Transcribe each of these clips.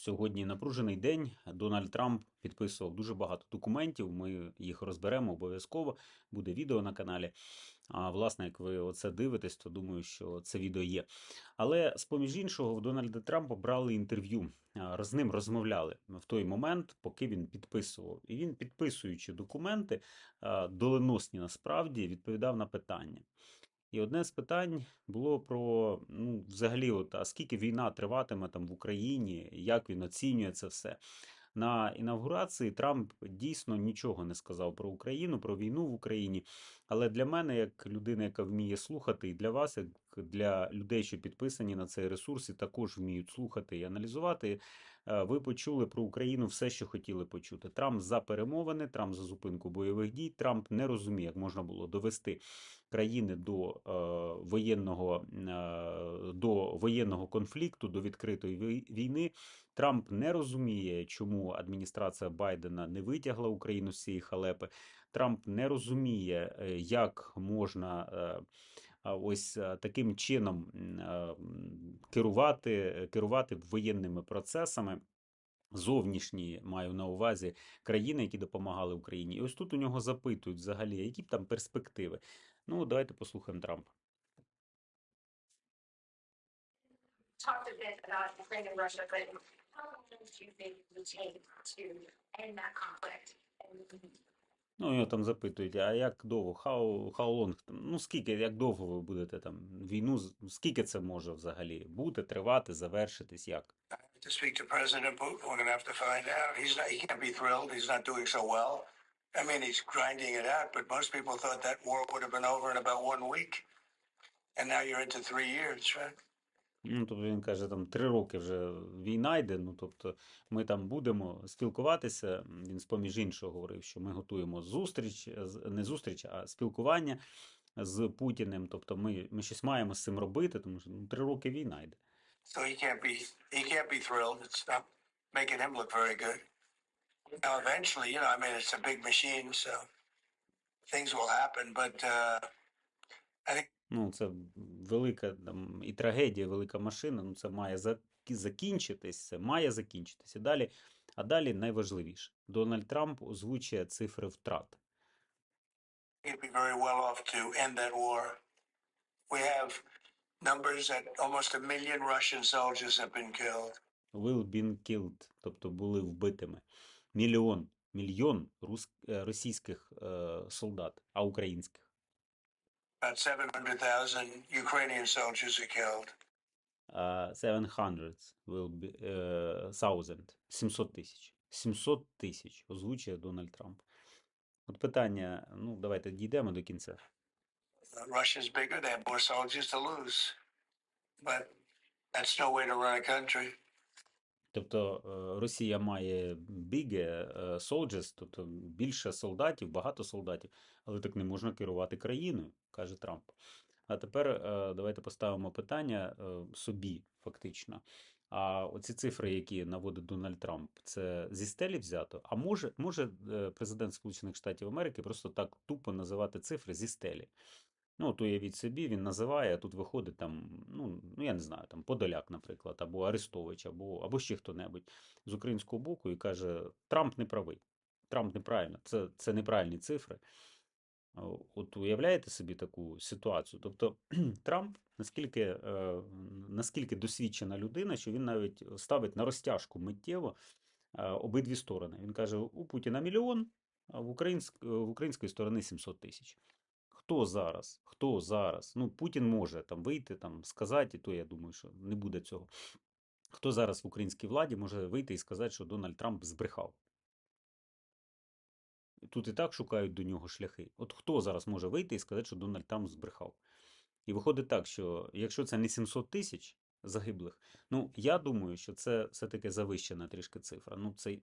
Сьогодні напружений день. Дональд Трамп підписував дуже багато документів. Ми їх розберемо обов'язково. Буде відео на каналі. А власне, як ви оце дивитесь, то думаю, що це відео є. Але з поміж іншого, в Дональда Трампа брали інтерв'ю. З ним розмовляли в той момент, поки він підписував. І він, підписуючи документи, доленосні насправді, відповідав на питання. І одне з питань було про ну, взагалі, от, а скільки війна триватиме там в Україні, як він оцінює це все. На інавгурації Трамп дійсно нічого не сказав про Україну, про війну в Україні. Але для мене, як людина, яка вміє слухати, і для вас, як для людей, що підписані на цей ресурс, і також вміють слухати і аналізувати, ви почули про Україну все, що хотіли почути. Трамп за перемовини, Трамп за зупинку бойових дій. Трамп не розуміє, як можна було довести країни до е, воєнного е, до воєнного конфлікту, до відкритої війни. Трамп не розуміє, чому адміністрація Байдена не витягла Україну з цієї халепи. Трамп не розуміє, е, як можна е, ось е, таким чином е, керувати, керувати воєнними процесами. Зовнішні маю на увазі країни, які допомагали Україні. І ось тут у нього запитують взагалі, які б там перспективи. Ну, давайте послухаємо Трампа. talked a bit about Ukraine and Russia, but how long do you think it would take to end that conflict? Ну, його там запитують, а як довго? How, how long? Ну, скільки, як довго ви будете там війну? Скільки це може взагалі бути, тривати, завершитись? Як? to speak to President Putin. We're going to have to find out. He's not. He can't be thrilled. He's not doing so well. I mean, he's grinding it out. But most people thought that war would have been over in about one week, and now you're into three years, right? Ну, тобто він каже, там три роки вже війна йде. Ну, тобто, ми там будемо спілкуватися. Він з-поміж іншого говорив, що ми готуємо зустріч, з- не зустріч, а спілкування з Путіним. Тобто, ми, ми щось маємо з цим робити, тому що ну, три роки війна йде. So he can't be. He can't be thrilled. It's not making him look very good. Now, eventually, you know, I mean, it's a big machine, so things will happen. But uh, I think Ну, це велика там, і трагедія, велика машина. Ну, це має за- закінчитись, це має закінчитись. І далі, а далі найважливіше. Дональд Трамп озвучує цифри втрат. Will been killed, тобто були вбитими. Мільйон, мільйон е, російських е, солдат, а українських. About 700,000 Ukrainian soldiers are killed. А 700 will be, е, thousand, 700 тисяч. 700 тисяч озвучує Дональд Трамп. От питання, ну, давайте дійдемо до кінця. Uh, Russia's bigger, they have more soldiers to lose. But that's no way to run a country. Тобто е, Росія має bigger е, soldiers, тобто більше солдатів, багато солдатів, але так не можна керувати країною, каже Трамп. А тепер е, давайте поставимо питання собі, фактично. А оці цифри, які наводить Дональд Трамп, це зі стелі взято? А може, може президент Сполучених Штатів Америки просто так тупо називати цифри зі стелі? Ну, от уявіть собі, він називає, а тут виходить там, ну, ну я не знаю, там Подоляк, наприклад, або Арестович, або, або ще хто-небудь з українського боку і каже: Трамп не правий. Трамп неправильно, це, це неправильні цифри. От уявляєте собі таку ситуацію? Тобто Трамп наскільки, е, наскільки досвідчена людина, що він навіть ставить на розтяжку миттєво е, обидві сторони. Він каже: у Путіна мільйон, а в, українськ, в української сторони 700 тисяч. Хто зараз? Хто зараз? Ну, Путін може там вийти, там сказати, і то я думаю, що не буде цього. Хто зараз в українській владі може вийти і сказати, що Дональд Трамп збрехав? Тут і так шукають до нього шляхи. От хто зараз може вийти і сказати, що Дональд Трамп збрехав? І виходить так, що якщо це не 700 тисяч загиблих, ну я думаю, що це все-таки завищена трішки цифра. Ну, це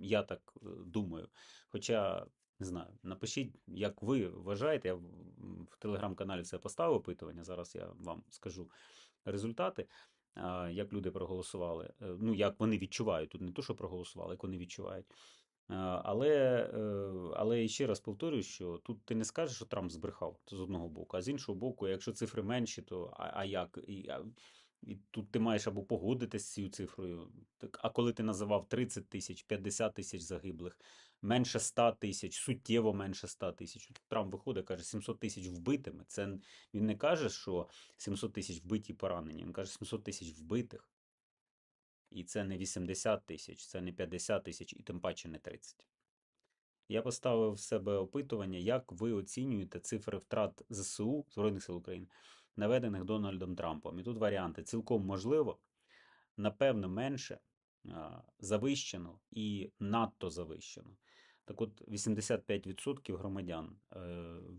я так е, думаю. Хоча не знаю, напишіть, як ви вважаєте. Я в телеграм-каналі це поставив опитування. Зараз я вам скажу результати, як люди проголосували. Е, Ну, як вони відчувають. Тут не то, що проголосували, як вони відчувають. Але, е, але ще раз повторюю, що тут ти не скажеш, що Трамп збрехав з одного боку, а з іншого боку, якщо цифри менші, то а, а як? І, а, І тут ти маєш або погодитись з цією цифрою. Так, а коли ти називав 30 тисяч, 50 тисяч загиблих, менше 100 тисяч, суттєво менше 100 тисяч. Трамп виходить, каже, 700 тисяч вбитими. Це він не каже, що 700 тисяч вбиті поранені. Він каже 700 тисяч вбитих. І це не 80 тисяч, це не 50 тисяч, і тим паче не 30. Я поставив в себе опитування, як ви оцінюєте цифри втрат ЗСУ Збройних сил України, наведених Дональдом Трампом. І тут варіанти цілком можливо, напевно, менше, завищено і надто завищено. Так от 85% громадян е,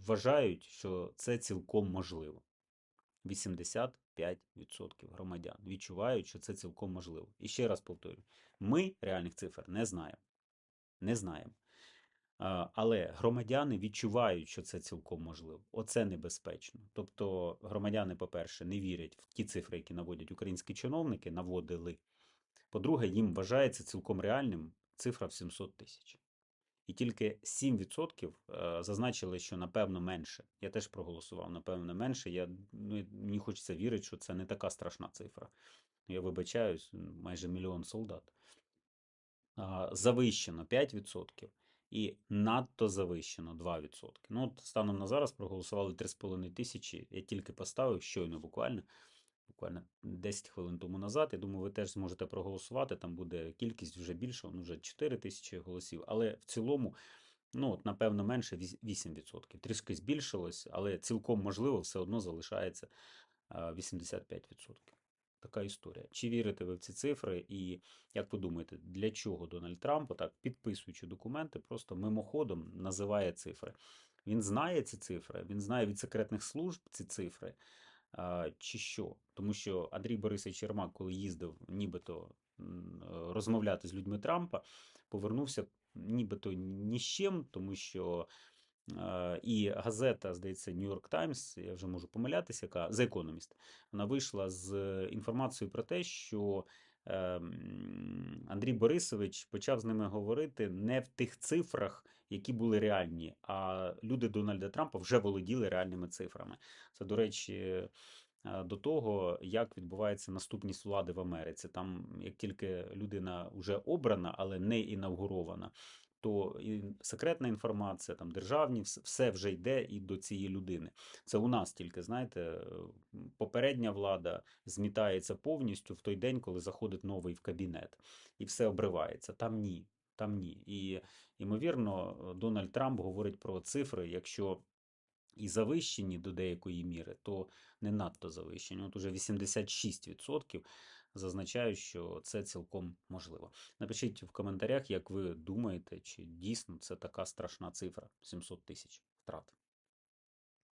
вважають, що це цілком можливо. 85% громадян відчувають, що це цілком можливо. І ще раз повторюю: ми реальних цифр не знаємо. Не знаємо. Але громадяни відчувають, що це цілком можливо. Оце небезпечно. Тобто, громадяни, по-перше, не вірять в ті цифри, які наводять українські чиновники, наводили. По-друге, їм вважається цілком реальним цифра в 700 тисяч. І тільки 7% е, зазначили, що напевно менше. Я теж проголосував, напевно, менше. Я, ну, мені хочеться вірити, що це не така страшна цифра. Я вибачаюсь, майже мільйон солдат. Завищено 5% і надто завищено 2%. Ну, от станом на зараз проголосували 3,5 тисячі. Я тільки поставив щойно буквально. Буквально 10 хвилин тому назад. Я думаю, ви теж зможете проголосувати. Там буде кількість вже більша, ну вже 4 тисячі голосів. Але в цілому, ну от, напевно, менше віс- 8%. Трішки збільшилось, але цілком можливо все одно залишається 85%. Така історія. Чи вірите ви в ці цифри? І як ви думаєте, для чого Дональд Трамп, отак підписуючи документи, просто мимоходом називає цифри? Він знає ці цифри, він знає від секретних служб ці цифри. Чи що? Тому що Андрій Борисович Єрмак, коли їздив нібито розмовляти з людьми Трампа, повернувся нібито ні з чим, тому що і газета, здається, York Times, я вже можу помилятися, яка The Economist, вона вийшла з інформацією про те, що е, Андрій Борисович почав з ними говорити не в тих цифрах, які були реальні, а люди Дональда Трампа вже володіли реальними цифрами. Це, до речі, е, до того, як відбувається наступність влади в Америці. Там, як тільки людина вже обрана, але не інавгурована, то і секретна інформація, там державні, все вже йде і до цієї людини. Це у нас тільки, знаєте, попередня влада змітається повністю в той день, коли заходить новий в кабінет, і все обривається. Там ні. Там ні. І, ймовірно, Дональд Трамп говорить про цифри, якщо і завищені до деякої міри, то не надто завищені. От уже 86% зазначають, що це цілком можливо. Напишіть в коментарях, як ви думаєте, чи дійсно це така страшна цифра 700 тисяч втрат.